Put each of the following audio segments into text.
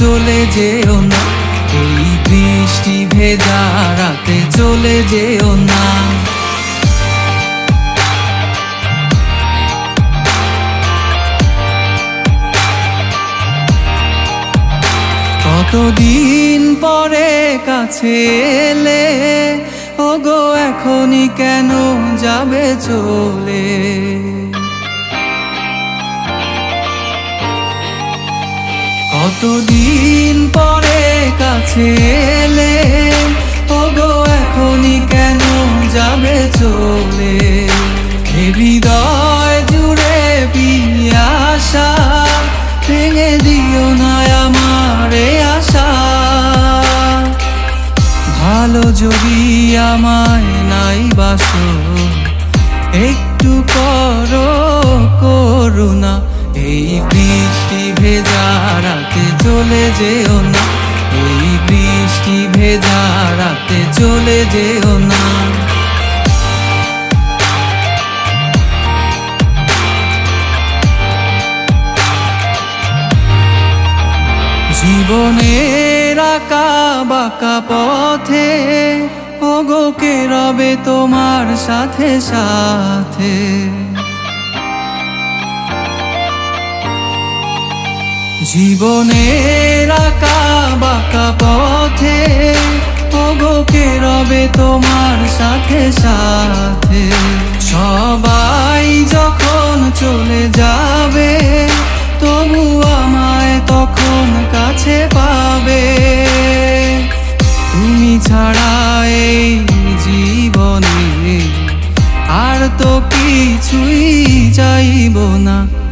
চলে যেও না। এই বৃষ্টি ভেজা রাতে চলে যেও না। কতদিন পরে কাছে এলে, ওগো এখনই কেন যাবে চলে? কতদিন পরে কাছে এলে? ওগো, এখনই কেন যাবে চলে? হৃদয় জুড়ে পিয়াসা, ভেঙে দিও না আমার আশা। ভালো যদি আমায় নাই বাসো, একটু করো চলে যেও না। এই বৃষ্টি ভেজা রাতে চলে যেও না। জীবনের আঁকা বাঁকা পথে ওগোকে রবে তোমার সাথে সাথে? জীবনের আঁকা বাঁকা পথে ওগোকে রবে তোমার সাথে সাথে? সবাই যখন চলে যাবে, তবু আমায় তখন কাছে পাবে। তুমি ছাড়া এই জীবনে আর তো কিছুই চাইব না।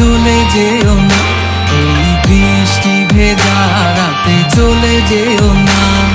চলে যেও না। এই বৃষ্টি ভেজা রাতে চলে যেও না।